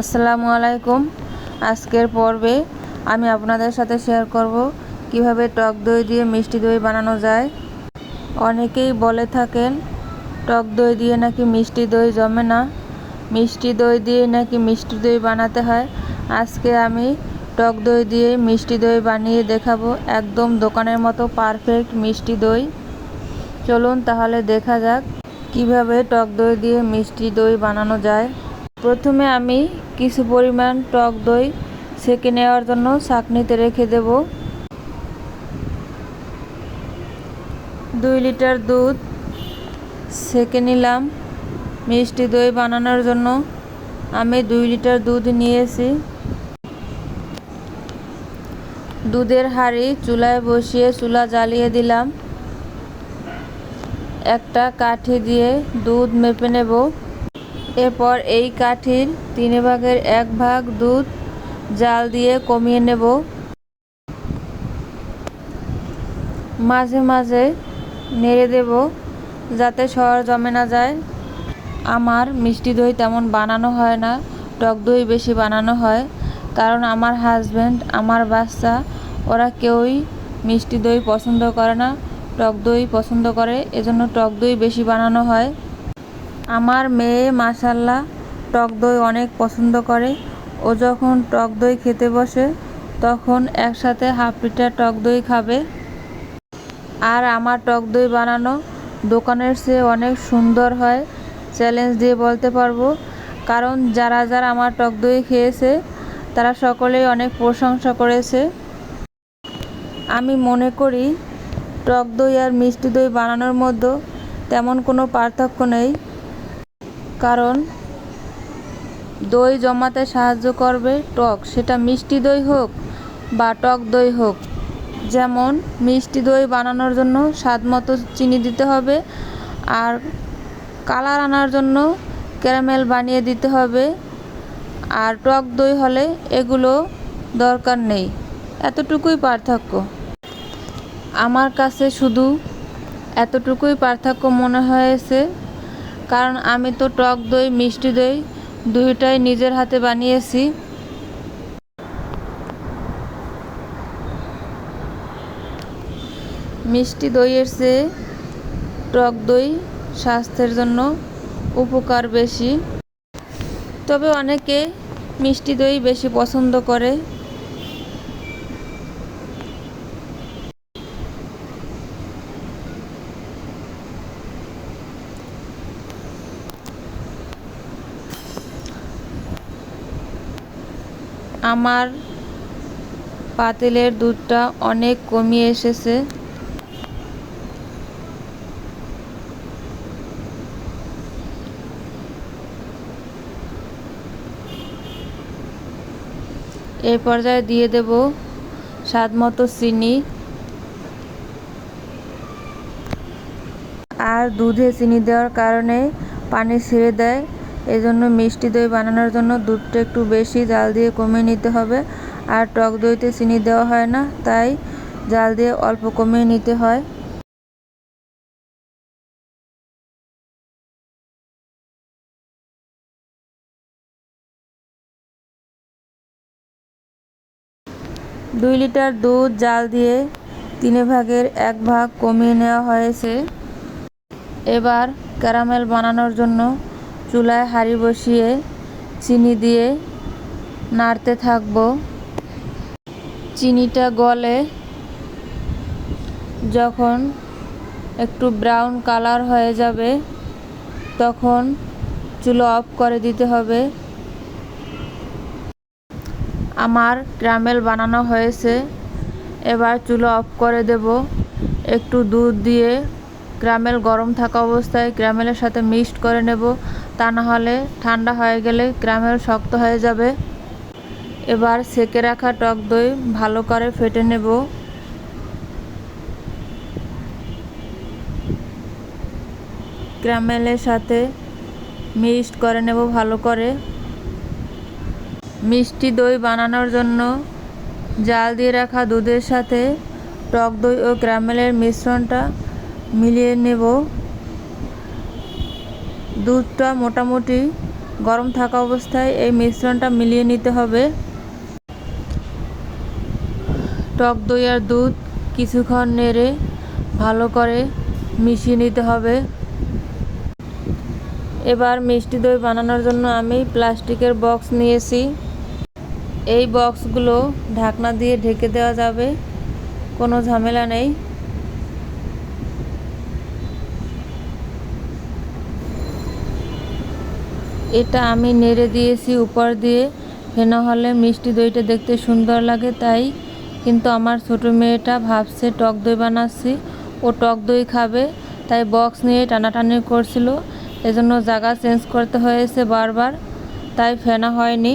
আসসালামু আলাইকুম। আজকের পর্বে আমি আপনাদের সাথে শেয়ার করব কীভাবে টক দই দিয়ে মিষ্টি দই বানানো যায়। অনেকেই বলে থাকেন, টক দই দিয়ে নাকি মিষ্টি দই জমে না। মিষ্টি দই দিয়ে নাকি মিষ্টি দই বানাতে হয়। আজকে আমি টক দই দিয়ে মিষ্টি দই বানিয়ে দেখাবো একদম দোকানের মতো পারফেক্ট মিষ্টি দই। চলুন তাহলে দেখা যাক কীভাবে টক দই দিয়ে মিষ্টি দই বানানো যায়। প্রথমে আমি কিছু পরিমাণ টক দই সেঁকে নেওয়ার জন্য ছাঁকনিতে রেখে দেব। দুই লিটার দুধ সেঁকে নিলাম। মিষ্টি দই বানানোর জন্য আমি দুই লিটার দুধ নিয়েছি। দুধের হাঁড়ি চুলায় বসিয়ে চুলা জ্বালিয়ে দিলাম। একটা কাঠি দিয়ে দুধ মেপে নেব। এরপর এই কাঠির তিন ভাগের এক ভাগ দুধ জাল দিয়ে কমিয়ে নেব। মাঝে মাঝে নেড়ে দেব যাতে সর জমে না যায়। আমার মিষ্টি দই তেমন বানানো হয় না, টক দই বেশি বানানো হয়, কারণ আমার হাজব্যান্ড আমার বাচ্চা, ওরা কেউই মিষ্টি দই পছন্দ করে না, টক দই পছন্দ করে, এজন্য টক দই বেশি বানানো হয়। আমার মেয়ে মাসাল্লাহ টক দই অনেক পছন্দ করে। ও যখন টক দই খেতে বসে, তখন একসাথে হাফ লিটার টক দই খাবে। আর আমার টক দই বানানো দোকানের চেয়ে অনেক সুন্দর হয় চ্যালেঞ্জ দিয়ে বলতে পারব। কারণ যারা যারা আমার টক দই খেয়েছে, তারা সকলেই অনেক প্রশংসা করেছে। আমি মনে করি, টক দই আর মিষ্টি দই বানানোর মধ্যে তেমন কোনো পার্থক্য নেই। কারণ দই জমাতে সাহায্য করবে টক, সেটা মিষ্টি দই হোক বা টক দই হোক। যেমন, মিষ্টি দই বানানোর জন্য স্বাদ মতো চিনি দিতে হবে আর কালার আনার জন্য ক্যারামেল বানিয়ে দিতে হবে। আর টক দই হলে এগুলো দরকার নেই। এতটুকুই পার্থক্য। আমার কাছে শুধু এতটুকুই পার্থক্য মনে হয়েছে কারণ আমি তো টক দই, মিষ্টি দই দুইটাই নিজের হাতে বানিয়েছি। মিষ্টি দইয়ের চেয়ে টক দই স্বাস্থ্যের জন্য উপকার বেশি। তবে অনেকে মিষ্টি দই বেশি পছন্দ করে। আমার পাতিলের দুধটা অনেক কমিয়ে এসেছে। এই পর্যায়ে দিয়ে দেব স্বাদ মতো চিনি। আর দুধে চিনি দেওয়ার কারণে পানি ছেড়ে দেয়। এই জন্য মিষ্টি দই বানানোর জন্য দুধটা একটু বেশি জাল দিয়ে কমিয়ে নিতে হবে। আর টক দইতে চিনি দেওয়া হয় না, তাই জাল দিয়ে অল্প কমিয়ে নিতে হয়। দুই লিটার দুধ জাল দিয়ে তিন ভাগের এক ভাগ কমিয়ে নেওয়া হয়েছে। এবার ক্যারামেল বানানোর জন্য চুলায় হাঁড়ি বসিয়ে চিনি দিয়ে নাড়তে থাকব। চিনিটা গলে যখন একটু ব্রাউন কালার হয়ে যাবে, তখন চুলো অফ করে দিতে হবে। আমার ক্যারামেল বানানো হয়েছে, এবার চুলো অফ করে দেব। একটু দুধ দিয়ে ক্যারামেল গরম থাকা অবস্থায় ক্যারামেলের সাথে মিক্সড করে নেব। তা না হলে ঠান্ডা হয়ে গেলে ক্যারামেল শক্ত হয়ে যাবে। এবার সেকে রাখা টক দই ভালো করে ফেটে নেব। ক্যারামেলের সাথে মিক্সড করে নেব ভালো করে। মিষ্টি দই বানানোর জন্য জাল দিয়ে রাখা দুধের সাথে টক দই ও ক্যারামেলের মিশ্রণটা মিলিয়ে নেব। দুধটা মোটামুটি গরম থাকা অবস্থায় এই মিশ্রণটা মিলিয়ে নিতে হবে। টক দই আর দুধ কিছুক্ষণ নেড়ে ভালো করে মিশিয়ে নিতে হবে। এবার মিষ্টি দই বানানোর জন্য আমি প্লাস্টিকের বক্স নিয়েছি। এই বক্সগুলো ঢাকনা দিয়ে ঢেকে দেওয়া যাবে, কোনো ঝামেলা নেই। এটা আমি নেড়ে দিয়েছি উপর দিয়ে। ফেনা হলে মিষ্টি দইটা দেখতে সুন্দর লাগে তাই। কিন্তু আমার ছোটো মেয়েটা ভাবছে টক দই বানাচ্ছি। ও টক দই খাবে, তাই বক্স নিয়ে টানাটানি করছিল। এজন্য জায়গা চেঞ্জ করতে হয়েছে বারবার, তাই ফেনা হয়নি।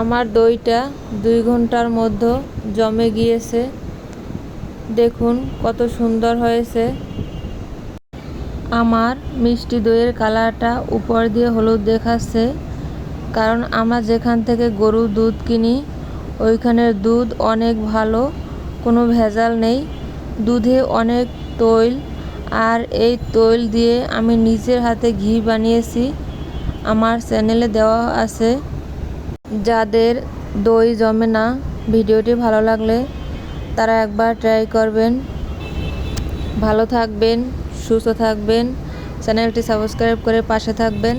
আমার দইটা দুই ঘণ্টার মধ্যে জমে গিয়েছে। দেখুন কত সুন্দর হয়েছে। আমার মিষ্টি দইয়ের কালারটা উপর দিয়ে হলুদ দেখাচ্ছে, কারণ আমরা যেখান থেকে গরুর দুধ কিনি ওইখানের দুধ অনেক ভালো, কোনো ভেজাল নেই। দুধে অনেক তৈল, আর এই তৈল দিয়ে আমি নিজের হাতে ঘি বানিয়েছি। আমার চ্যানেলে দেওয়া আছে। যাদের দই জমে না, ভিডিওটি ভালো লাগলে তারা একবার ট্রাই করবেন। ভালো থাকবেন। সুস্থ থাকবেন চ্যানেলটি সাবস্ক্রাইব করে পাশে থাকবেন।